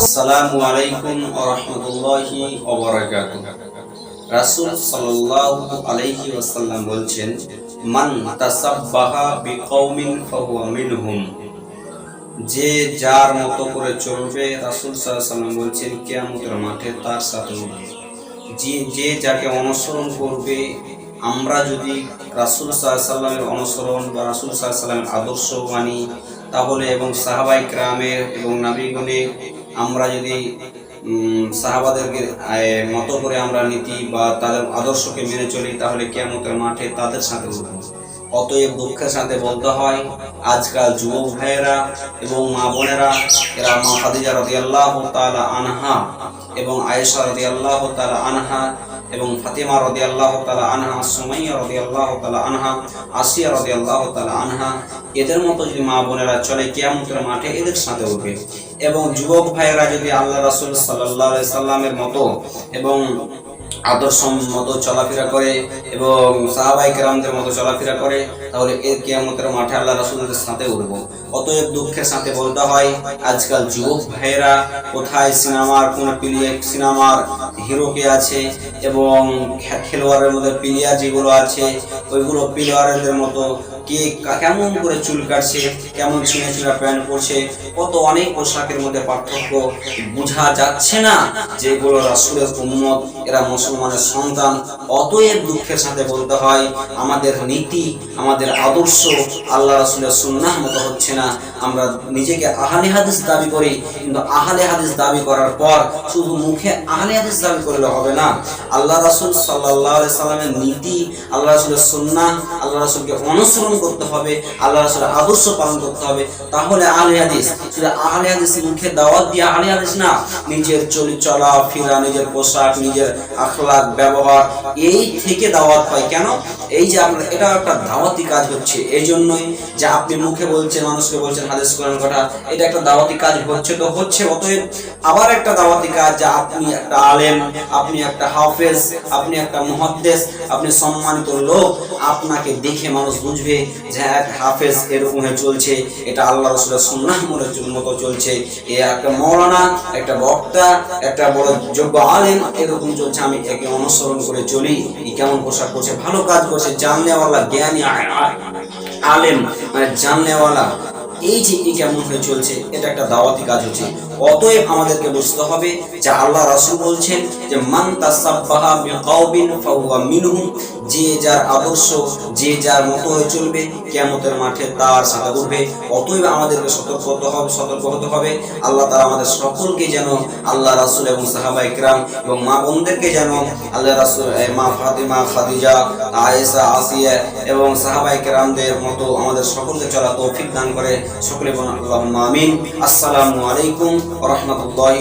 আসসালামু আলাইকুম রাহমাতুল্লাহি ওয়া আলাইহি ওয়াসাল্লাম বলছেন, মান তাসাব্বাহা ফাহুয়া মিনহুম। যে যার মতো করে চলবে সাল্লাল্লাহু বলছেন, কিয়ামতের মাঠে তার সাথে যে যে যাকে অনুসরণ করবে, আমরা যদি রাসূল অনুসরণ বা রাসূল আদর্শ মানি তাহলে এবং সাহাবাই ক্রামের এবং নাবিগণের আমরা যদি সাহাবাদেরকে মতো করে আমরা নীতি বা তাদের আদর্শকে মেনে চলি, তাহলে কেয়ামতের মাঠে তাদের সাথে উঠব। অতএব দুঃখের সাথে বলতে হয় আজকাল যুবক ভাইয়েরা এবং মা বোনেরা, এরা মা খাদিজা রাদিয়াল্লাহু তাআলা আনহা এবং আয়েশা আল্লাহ তালা আনহা এবং ফাতেমা ফাতিমা আল্লাহ তালা আনহা, সুমাইয়া রদি আল্লাহ তাআলা আনহা, আসিয়া রদি আল্লাহ তালা আনহা, এদের মতো যদি মা বোনেরা চলে, কিয়ামতের মাঠে এদের সাথে উঠবে। এবং যুবক ভাইয়েরা যদি আল্লাহ রাসুল আলাইহি সাল্লামের মতো এবং আদর্শ মতো চলাফেরা করে এবং সাহাবাই কেরামদের মতো চলাফেরা করে, তাহলে এর কেয়ামতের মাঠে আল্লাহ রাসুলের সাথে উঠব। অতএব দুঃখের সাথে বলতে হয়, আজকাল যুবক ভাইয়েরা কোথায় সিনেমার কোন প্লেয়ার সিনেমার হিরোকে আছে এবং খেলোয়াড়ের মধ্যে প্লেয়ার যেগুলো আছে, ওইগুলো প্লেয়ারদের মতো কে কেমন করে চুল কাটছে, কেমন ছিঁড়ে ছিঁড়া প্যান্ট পরছে, কত অনেক পোশাকের মধ্যে পার্থক্য বোঝা যাচ্ছে না যে এগুলো রাসূলের উম্মত, এরা মুসলমানের সন্তান। অতএব দুঃখের সাথে বলতে হয়, আমাদের নীতি, আমাদের আদর্শ আল্লাহ রাসূলের সুন্নাহ মতো হচ্ছে না, আমরা নিজেকে আহলে হাদিস দাবি করি, কিন্তু আহলে হাদিস দাবি করার পর শুধু মুখে আহলে হাদিস দাবি করলে হবে না। আল্লাহ রাসূল আলাইহি সাল্লামের নীতি, আল্লাহ রাসূলের সুন্নাহ, আল্লাহ রাসূলকে অনুসরণ করতে হবে, আল্লাহ রাসূলের আদর্শ পালন করতে হবে। তাহলে আহলে হাদিস, শুধু আহলে হাদিস মুখে দাওয়াত দিয়ে আহলে হাদিস না, নিজের চলি চলা ফিরা, নিজের পোশাক, নিজের আখলাক, ব্যবহার, এই থেকে দাওয়াত পাই কেন? এই যে আপনার এটা একটা দাওয়াতি কাজ হচ্ছে। এই জন্যই যে আপনি মুখে বলছেন মানুষকে বলছেন, হাদিস কোরআন কথা এটা একটা দাওয়াতি কাজ হচ্ছে তো হচ্ছে। অতএব আবার একটা দাওয়াতি কাজ যে আপনি একটা আলেম, আপনি একটা হাফেজ, আপনি একটা মুহাদ্দিস, আপনি সম্মানিত লোক, আপনাকে দেখে মানুষ বুঝবে যে এক হাফেজ এরকম হয়ে চলছে। এটা আল্লাহ রসুলের সুন্নাহ মতো চলছে। এ একটা মৌলানা, একটা বক্তা, একটা বড় যোগ্য আলেম, এরকম চলছে। আমি একে অনুসরণ করে চলি। ই কেমন পোশাক করছে ভালো কাজ করছে। জানলেওয়ালা জ্ঞানী, আলেম মানে জানলেওয়ালা এই যে কেমন হয়ে চলছে, এটা একটা দাওয়াতি কাজ হচ্ছে। অতএব আমাদেরকে বুঝতে হবে যে আল্লাহ রাসুল বলছেন যে, মান তাসাব্বাহা বিকাউবিন ফাহুয়া মিনহুম যে যার আদর্শ, যে যার মতো হয়ে চলবে, কিয়ামতের মাঠে তার সাথে উঠবে। অতএব আমাদেরকে সতর্ক হতে হবে, সতর্ক হতে হবে। আল্লাহ তাআলা আমাদের সকলকে যেন আল্লাহ রাসূল এবং সাহাবা ইকরাম এবং মা বোনদেরকে যেন আল্লাহ রাসুল মা ফাতিমা, খাদিজা, আয়েশা, আসিয়া এবং সাহাবা ইকরামদের মতো আমাদের সকলকে চলা তৌফিক দান করে। সকলে বলুন আমিন। আসসালামু আলাইকুম রহমতুল্লাহ